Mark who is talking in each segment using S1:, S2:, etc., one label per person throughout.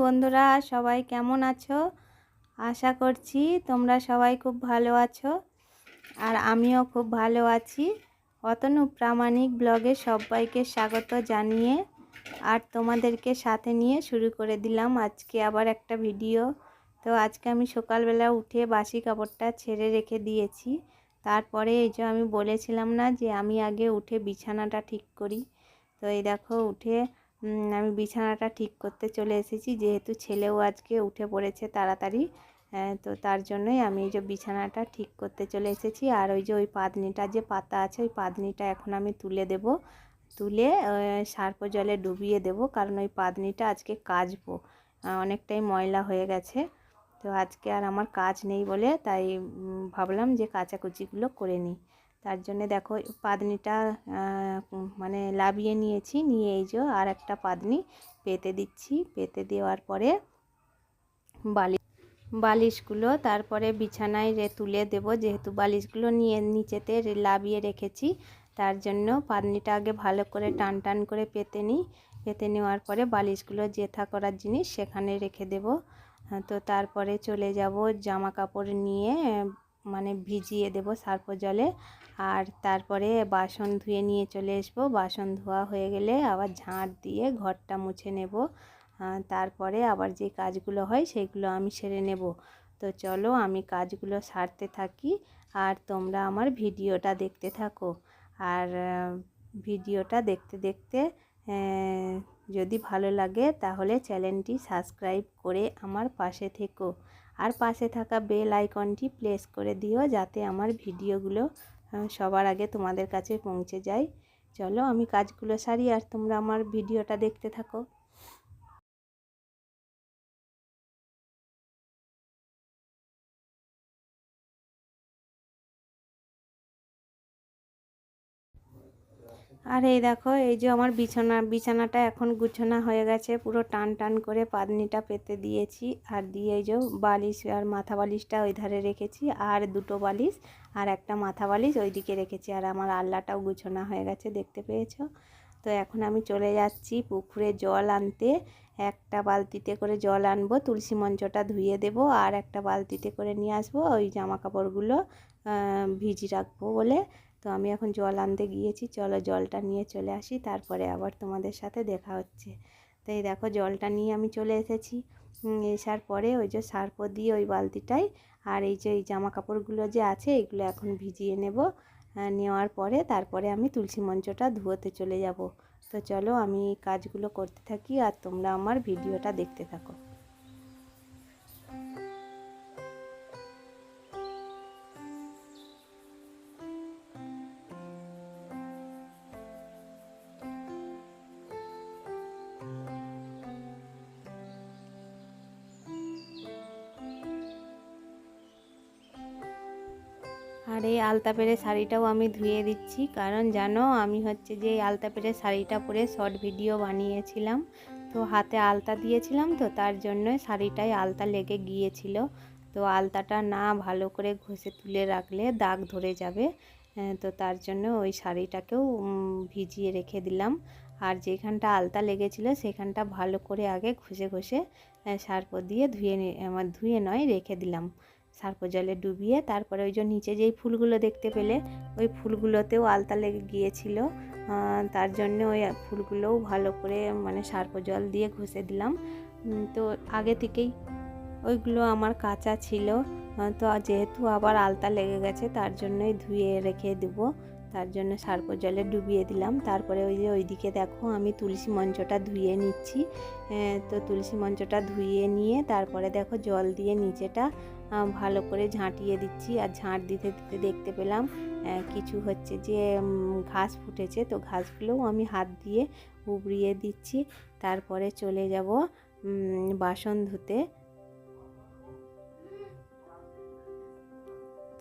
S1: বন্ধুরা, সবাই কেমন আছো? আশা করছি তোমরা সবাই খুব ভালো আছো আর আমিও খুব ভালো আছি। অতনু প্রামাণিক ব্লগে সবাইকে স্বাগত জানিয়ে আর তোমাদেরকে সাথে নিয়ে শুরু করে দিলাম আজকে আবার একটা ভিডিও। তো আজকে আমি সকালবেলা উঠে বাসি কাপড়টা ছেড়ে রেখে দিয়েছি। তারপরে এই যে আমি বলেছিলাম না যে আমি আগে উঠে বিছানাটা ঠিক করি। তো এই দেখো উঠে আমি বিছানাটা ঠিক করতে চলে এসেছি। যেহেতু ছেলেও আজকে উঠে পড়েছে তাড়াতাড়ি তো তার জন্যই আমি এই যে বিছানাটা ঠিক করতে চলে এসেছি। আর ওই যে ওই পাদনিটা, যে পাতা আছে, ওই পাদনিটা এখন আমি তুলে দেব। তুলে সার্প জলে ডুবিয়ে দেব, কারণ ওই পাদনিটা আজকে কাচবো। অনেকটাই ময়লা হয়ে গেছে। তো আজকে আর আমার কাজ নেই বলে, তাই ভাবলাম যে কাচাকুচিগুলো করে নিই। তার জন্যে দেখো পাদনিটা মানে লাভিয়ে নিয়েছি। নিয়ে এই যে আর একটা পাদনি পেতে দিচ্ছি। পেতে দেওয়ার পরে বালিশ, বালিশগুলো তারপরে বিছানায় রে তুলে দেব। যেহেতু বালিশগুলো নিয়ে, নিচেতে লাভিয়ে রেখেছি, তার জন্য পাদনিটা আগে ভালো করে টান টান করে পেতে নিই। পেতে নেওয়ার পরে বালিশগুলো জেথা করার জিনিস সেখানে রেখে দেব। তো তারপরে চলে যাব জামা কাপড় নিয়ে মানে ভিজিয়ে দেব সার্প জলে। আর তারপরে বাসন ধুয়ে নিয়ে চলে আসব। বাসন ধোয়া হয়ে গেলে আবার ঝাঁট দিয়ে ঘরটা মুছে নেব। তারপরে আবার যে কাজগুলো হয় সেগুলো আমি সেরে নেব। তো চলো আমি কাজগুলো সারতে থাকি আর তোমরা আমার ভিডিওটা দেখতে থাকো। আর ভিডিওটা দেখতে দেখতে যদি ভালো লাগে তাহলে চ্যানেলটি সাবস্ক্রাইব করে আমার পাশে থেকো। আর পাশে থাকা বেল আইকনটি প্লেস করে দিও যাতে আমার ভিডিওগুলো সবার আগে তোমাদের কাছে পৌঁছে যায়। চলো আমি কাজগুলো সারি আর তোমরা আমার ভিডিওটা দেখতে থাকো। আর এই দেখো, এই যে আমার বিছানা, বিছানাটা এখন গুছানো হয়ে গেছে। পুরো টান টান করে পাদনিটা পেতে দিয়েছি। আর দিয়ে এই যে বালিশ আর মাথা বালিশটা ওই ধারে রেখেছি। আর দুটো বালিশ আর একটা মাথা বালিশ ওই দিকে রেখেছি। আর আমার আল্লাটাও গুছানো হয়ে গেছে, দেখতে পেয়েছ? তো এখন আমি চলে যাচ্ছি পুকুরে জল আনতে। একটা বালতিতে করে জল আনব, তুলসী মঞ্চটা ধুয়ে দেব। আর একটা বালতিতে করে নিয়ে আসব, ওই জামা কাপড়গুলো ভিজি রাখব বলে। তো আমি এখন জল আনতে গিয়েছি। চলো জলটা নিয়ে চলে আসি, তারপরে আবার তোমাদের সাথে দেখা হচ্ছে। তো এই দেখো জলটা নিয়ে আমি চলে এসেছি। এসার পরে ওই যে সার্প দিয়ে ওই বালতিটাই আর এই যে এই জামা কাপড়গুলো যে আছে, এগুলো এখন ভিজিয়ে নেব। নেওয়ার পরে তারপরে আমি তুলসী মঞ্চটা ধুয়োতে চলে যাব। তো চলো আমি কাজগুলো করতে থাকি আর তোমরা আমার ভিডিওটা দেখতে থাকো। আর এই আলতা পেরে শাড়িটাও আমি ধুয়ে দিচ্ছি। কারণ জানো, আমি হচ্ছে যে এই আলতা পেরে শাড়িটা পরে শর্ট ভিডিও বানিয়েছিলাম। তো হাতে আলতা দিয়েছিলাম তো তার জন্য শাড়িটায় আলতা লেগে গিয়েছিল। তো আলতাটা না ভালো করে ঘষে তুলে রাখলে দাগ ধরে যাবে। তো তার জন্য ওই শাড়িটাকেও ভিজিয়ে রেখে দিলাম। আর যেখানটা আলতা লেগেছিল সেখানটা ভালো করে আগে ঘষে ঘষে সার্প দিয়ে ধুয়ে ধুয়ে নয়, রেখে দিলাম। সার্প জলে ডুবিয়ে তারপরে ওই যে নিচে যেই ফুলগুলো দেখতে পেলে, ওই ফুলগুলোতেও আলতা লেগে গিয়েছিল। তার জন্য ওই ফুলগুলোও ভালো করে মানে সার্প জল দিয়ে ঘষে দিলাম। তো আগে থেকেই ওইগুলো আমার কাঁচা ছিল। তো যেহেতু আবার আলতা লেগে গেছে, তার জন্যই ধুয়ে রেখে দেবো। তার জন্য সার্প জলে ডুবিয়ে দিলাম। তারপরে ওই যে ওইদিকে দেখো আমি তুলসী মঞ্চটা ধুয়ে নিচ্ছি। তো তুলসী মঞ্চটা ধুয়ে নিয়ে তারপরে দেখো জল দিয়ে নিচেটা ভালো করে ঝাঁটিয়ে দিচ্ছি। আর ঝাঁট দিতে দিতে দেখতে পেলাম কিছু হচ্ছে যে ঘাস ফুটেছে। তো ঘাসগুলোও আমি হাত দিয়ে উবড়িয়ে দিচ্ছি। তারপরে চলে যাব বাসন ধুতে।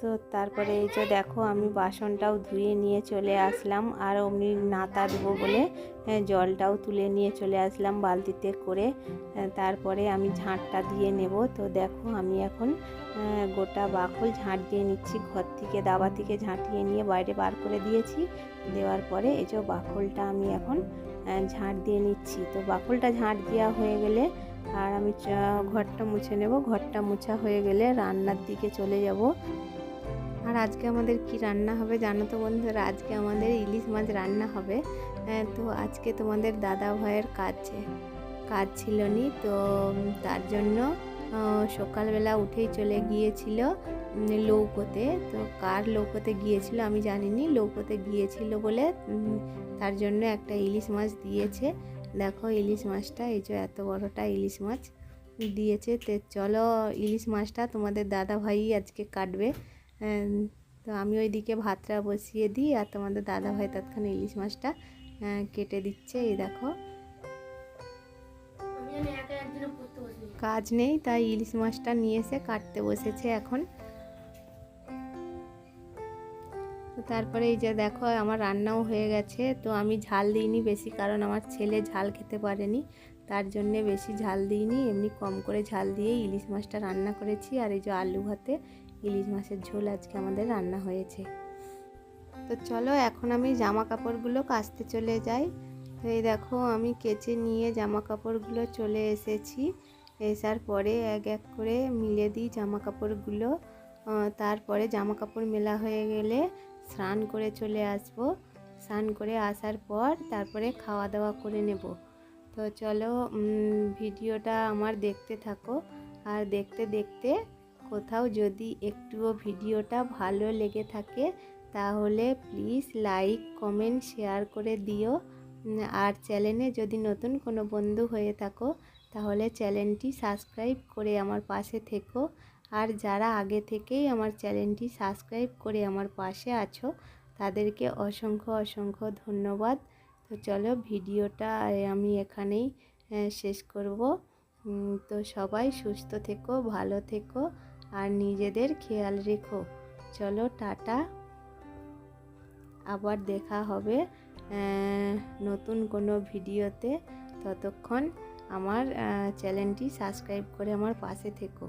S1: তো তারপরে এই যে দেখো আমি বাসনটাও ধুয়ে নিয়ে চলে আসলাম, আর অমনি নাতা দেবো বলে জলটাও তুলে নিয়ে চলে আসলাম বালতিতে করে। তারপরে আমি ঝাঁটটা দিয়ে নেব। তো দেখো আমি এখন গোটা বাকল ঝাঁট দিয়ে নিচ্ছি। ঘর থেকে, দাবা থেকে ঝাঁটিয়ে নিয়ে বাইরে বার করে দিয়েছি। দেওয়ার পরে এই যে বাকলটা আমি এখন ঝাঁট দিয়ে নিচ্ছি। তো বাকলটা ঝাঁট দেওয়া হয়ে গেলে, আর আমি ঘরটা মুছে নেব। ঘরটা মোছা হয়ে গেলে রান্নার দিকে চলে যাব। আর আজকে আমাদের কি রান্না হবে জানো তো বন্ধুরা? আজকে আমাদের ইলিশ মাছ রান্না হবে। হ্যাঁ, তো আজকে তোমাদের দাদা ভাইয়ের কাজ কাজ ছিল নি তো তার জন্য সকালবেলা উঠেই চলে গিয়েছিল লৌকোতে। তো কার লৌকোতে গিয়েছিল আমি জানিনি লৌকোতে গিয়েছিল বলে তার জন্য একটা ইলিশ মাছ দিয়েছে। দেখো ইলিশ মাছটা এই যে এত বড়টা ইলিশ মাছ দিয়েছে। তো চলো ইলিশ মাছটা তোমাদের দাদা ভাই আজকে কাটবে। তো আমি ওইদিকে ভাতটা বসিয়ে দিই আর তোমাদের দাদা ভাই তৎক্ষণে ইলিশ মাছটা কেটে দিচ্ছে এই দেখো। কাজ নেই তাই ইলিশ মাছটা নিয়ে এসে কাটতে বসেছে এখন। তারপরে এই যে দেখো আমার রান্নাও হয়ে গেছে তো আমি ঝাল দিইনি বেশি কারণ আমার ছেলে ঝাল খেতে পারেনি। তার জন্যে বেশি ঝাল দিইনি, এমনি কম করে ঝাল দিয়ে ইলিশ মাছটা রান্না করেছি। আর এই যে আলু ভাতে ইলিশ মাছের ঝোল আজকে আমাদের রান্না হয়েছে। তো চলো এখন আমি জামা কাপড়গুলো কাচতে চলে যাই। তো এই দেখো আমি কেচে নিয়ে জামা কাপড়গুলো চলে এসেছি। এসার পরে এক এক করে মিলে দিই জামা কাপড়গুলো তারপরে জামা কাপড় মেলা হয়ে গেলে স্নান করে চলে আসব। স্নান করে আসার পর তারপরে খাওয়া দাওয়া করে নেব। তো চলো ভিডিওটা আমার দেখতে থাকো। আর দেখতে দেখতে কোথাও যদি একটুও ভিডিওটা ভালো লেগে থাকে, তাহলে প্লিজ লাইক কমেন্ট শেয়ার করে দিও। আর চ্যানেলে যদি নতুন কোনো বন্ধু হয়ে থাকো, তাহলে চ্যানেলটি সাবস্ক্রাইব করে আমার পাশে থেকো। আর যারা আগে থেকেই আমার চ্যানেলটি সাবস্ক্রাইব করে আমার পাশে আছো, তাদেরকে অসংখ্য অসংখ্য ধন্যবাদ। তো চলো ভিডিওটা আমি এখানেই শেষ করব। তো সবাই সুস্থ থেকো, ভালো থেকো আর নিজেদের খেয়াল রেখো। চলো টাটা। আবার দেখা হবে নতুন কোনো ভিডিওতে। ততক্ষণ আমার চ্যানেলটি সাবস্ক্রাইব করে আমার পাশে থেকো।